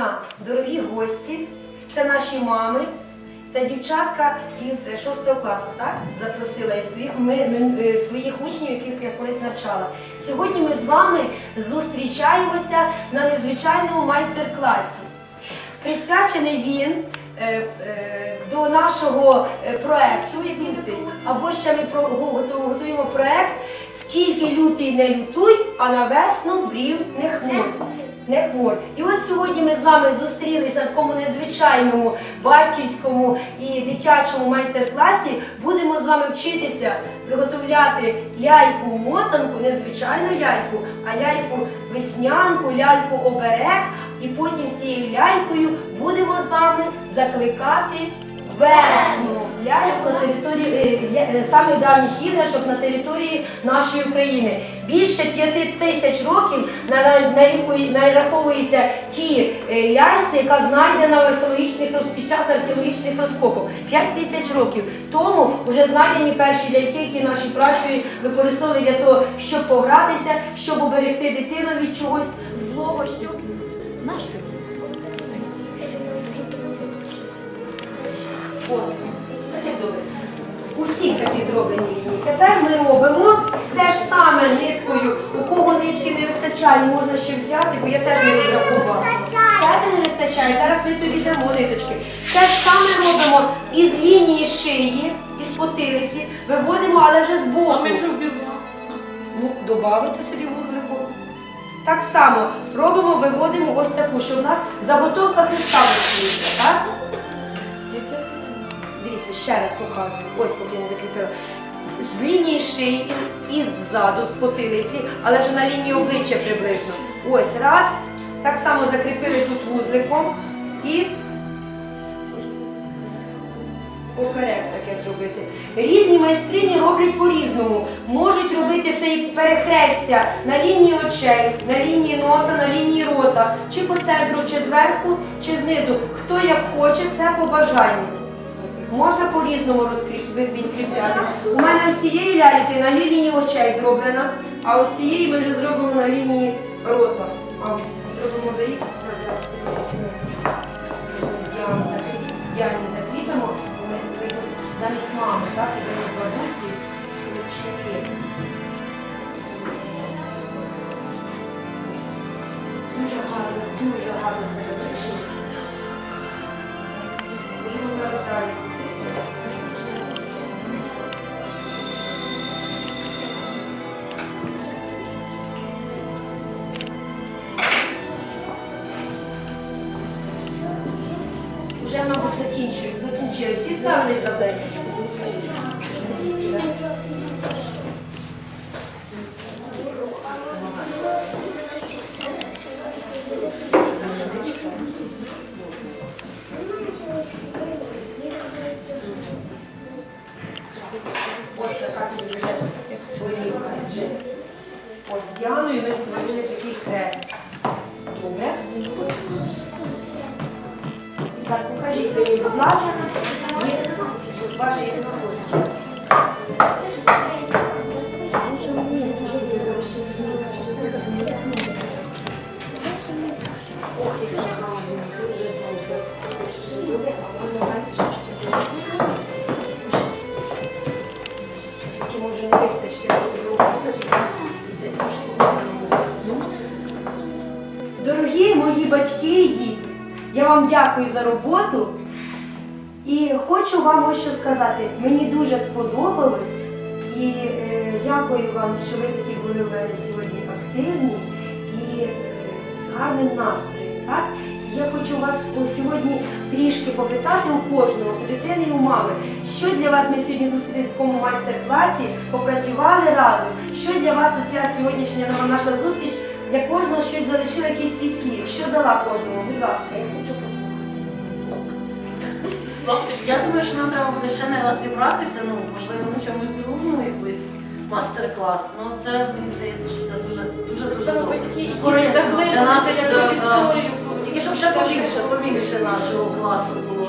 дня, дорогі гості. Це наші мами та дівчатка із 6 класу, так? Запросила я своїх, ми, е, своїх учнів, яких я колись навчала. Сьогодні ми з вами зустрічаємося на незвичайному майстер-класі. Присвячений він е, е, до нашого проекту «Лютий». Або ще ми готуємо проект Скільки лютий не лютуй, а на весну брів не хмур. Не хмур. І от сьогодні ми з вами зустрілися на такому незвичайному батьківському і дитячому майстер-класі. Будемо з вами вчитися виготовляти ляльку-мотанку, не звичайну ляльку, а ляльку веснянку, ляльку оберег. І потім з цією лялькою будемо з вами закликати весну. Ляльку на території е, е, саме давніх іграшок на території нашої України. Більше п'яти тисяч років на- на- нарахує- нараховується ті е, ляльці, яка знайдена в археологічних роз- час археологічних розкопів. П'ять тисяч років тому вже знайдені перші ляльки, які наші пращурі використовували для того, щоб погратися, щоб уберегти дитину від чогось злого. Наш ти От. Усі такі зроблені лінії. Тепер ми робимо те ж саме ниткою. У кого нитки не вистачає, можна ще взяти, бо я теж не розрахувала. Тебе не вистачає, зараз ми тобі дамо ниточки. Те ж саме робимо із лінії шиї, із потилиці, виводимо, але вже з боку. А ми ж. Ну, додавайте собі вузлику. Так само робимо, виводимо ось таку, щоб у нас заготовка хреста висвітлюється, так? Дивіться, ще раз показую. Ось поки я не закріпила. З лінії шиї і, ззаду, з потилиці, але вже на лінії обличчя приблизно. Ось раз. Так само закріпили тут вузликом і поперек таке зробити. Різні майстрині роблять по-різному. Можуть робити це і перехрестя на лінії очей, на лінії носа, на лінії рота, чи по центру, чи зверху, чи знизу. Хто як хоче, це по бажанню. Можна по-різному відкріпляти. У мене ось цієї ляльки на лінії очей зроблена, а ось цієї ми вже зробимо на лінії рота. Мабуть, зробимо до їх. Діані закріпимо, замість мами, так, і замість бабусі, ручники. Дуже гарно, дуже гарно це вийшло. Можемо зараз Закінчили. Всі ставили завданчичку. От Діаною ми створили такий хрест. Добре? Так, покажіть мені, будь ласка, змінено. Дорогі мої батьки і діти, я вам дякую за роботу і хочу вам ось що сказати. Мені дуже сподобалось і е, дякую вам, що ви такі були в мене сьогодні активні і е, з гарним настроєм. Так? Я хочу вас сьогодні трішки попитати у кожного, у дитини і у мами, що для вас ми сьогодні зустрілися в такому майстер-класі, попрацювали разом. Що для вас оця сьогоднішня наша зустріч для кожного щось залишила якийсь свій слід. Що дала кожному? Будь ласка, я думаю, що нам треба буде ще не раз зібратися, ну, можливо, на чомусь другому якийсь мастер-клас. Ну, це мені здається, що це дуже дуже дуже добре. батьки, які корисно для нас е, е, історію. Тільки щоб ще побільше, побільше нашого класу було.